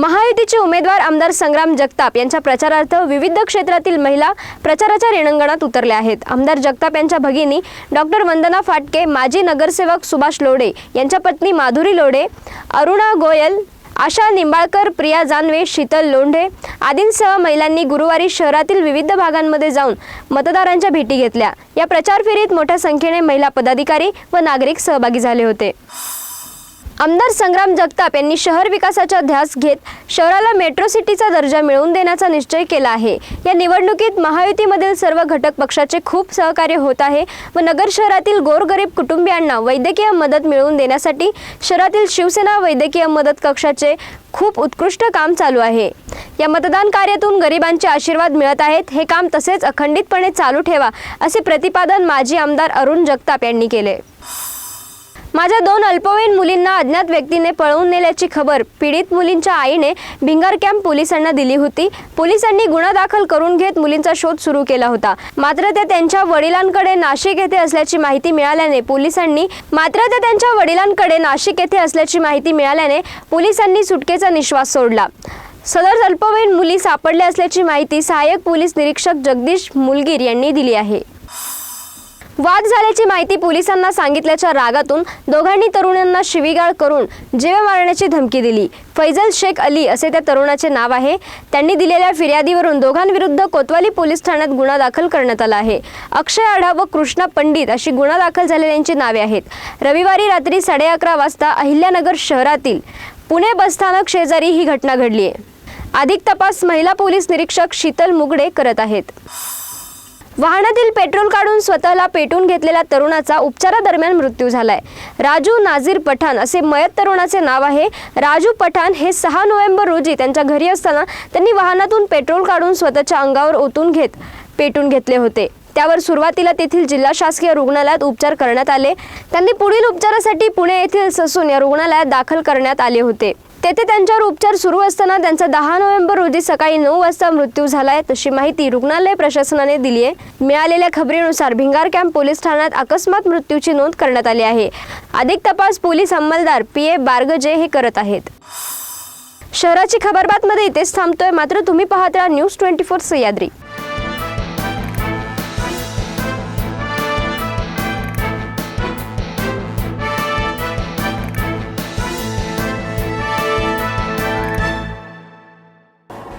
महायुतीचे उमेदवार आमदार संग्राम जगताप यांच्या प्रचारार्थ विविध क्षेत्रातील महिला प्रचाराच्या रिंगणात उतरल्या आहेत. आमदार जगताप यांच्या भगिनी डॉक्टर वंदना फाटके माजी नगरसेवक सुभाष लोढे यांच्या पत्नी माधुरी लोढे अरुणा गोयल आशा निंबाळकर प्रिया जानवे शीतल लोंढे आदींसह महिलांनी गुरुवारी शहरातील विविध भागांमध्ये जाऊन मतदारांच्या भेटी घेतल्या. या प्रचार फेरीत मोठ्या संख्येने महिला पदाधिकारी व नागरिक सहभागी झाले होते. आमदार संग्राम जगताप यांनी शहर विकासाचा ध्यास घेत शहराला मेट्रो सिटीचा दर्जा मिळवून देण्याचा निश्चय केला आहे. या निवडणुकीत महायुतीमधील सर्व घटक पक्षाचे खूप सहकार्य होत आहे व नगर शहरातील गोरगरीब कुटुंबियांना वैद्यकीय मदत मिळवून देण्यासाठी शहरातील शिवसेना वैद्यकीय मदत कक्षाचे खूप उत्कृष्ट काम चालू आहे. या मतदान कार्यातून गरिबांचे आशीर्वाद मिळत आहेत. हे काम तसेच अखंडितपणे चालू ठेवा असे प्रतिपादन माजी आमदार अरुण जगताप यांनी केले. माझ्या दोन अल्पवयीन मुलींना अज्ञात व्यक्तीने पळवून नेल्याची खबर पीडित मुलींच्या आईने भिंगार कॅम्प पोलिसांना दिली होती. पोलिसांनी गुन्हा दाखल करून घेत मुलींचा शोध सुरू केला होता. मात्र ते त्यांच्या वडिलांकडे नाशिक येथे असल्याची माहिती मिळाल्याने पोलिसांनी मात्र ते त्यांच्या वडिलांकडे नाशिक येथे असल्याची माहिती मिळाल्याने पोलिसांनी सुटकेचा निश्वास सोडला. सदर अल्पवयीन मुली सापडल्या असल्याची माहिती सहाय्यक पोलीस निरीक्षक जगदीश मुलगीर यांनी दिली आहे. वाद झाल्याची माहिती पोलिसांना सांगितल्याच्या रागातून दोघांनी तरुणांना शिवीगाळ करून जीव मारण्याची धमकी दिली. फैजल शेख अली असे त्या तरुणाचे नाव आहे. त्यांनी दिलेल्या फिर्यादीवरून दोघांविरुद्ध कोतवाली पोलीस ठाण्यात गुन्हा दाखल करण्यात आला आहे. अक्षय आढा व कृष्णा पंडित अशी गुन्हा दाखल झालेल्यांची नावे आहेत. रविवारी रात्री साडे अकरा वाजता अहिल्यानगर शहरातील पुणे बसस्थानक शेजारी ही घटना घडली आहे अधिक तपास महिला पोलीस निरीक्षक शीतल मुगडे करत आहेत. वाहनातील पेट्रोल काढून स्वतःला पेटून घेतलेल्या तरुणाचा उपचारादरम्यान मृत्यू झालाय. राजू नाझीर पठाण असे मयत तरुणाचे नाव आहे. राजू पठाण हे सहा नोव्हेंबर रोजी त्यांच्या घरी असताना त्यांनी वाहनातून पेट्रोल काढून स्वतःच्या अंगावर ओतून घेत पेटून घेतले होते. त्यावर सुरुवातीला तेथील जिल्हा शासकीय रुग्णालयात उपचार करण्यात आले. त्यांनी पुढील उपचारासाठी पुणे येथील ससून या रुग्णालयात दाखल करण्यात आले होते. तेथे त्यांच्यावर उपचार सुरू असताना त्यांचा दहा नोव्हेंबर रोजी सकाळी नऊ वाजता मृत्यू झालाय. तशी माहिती रुग्णालय प्रशासनाने दिली आहे मिळालेल्या खबरीनुसार भिंगार कॅम्प पोलीस ठाण्यात अकस्मात मृत्यूची नोंद करण्यात आली आहे. अधिक तपास पोलीस अंमलदार पी. ए. बार्गजे हे करत आहेत. शहराची खबरबातमध्ये इथेच थांबतोय. मात्र तुम्ही पाहत राहा न्यूज ट्वेंटी फोर सह्याद्री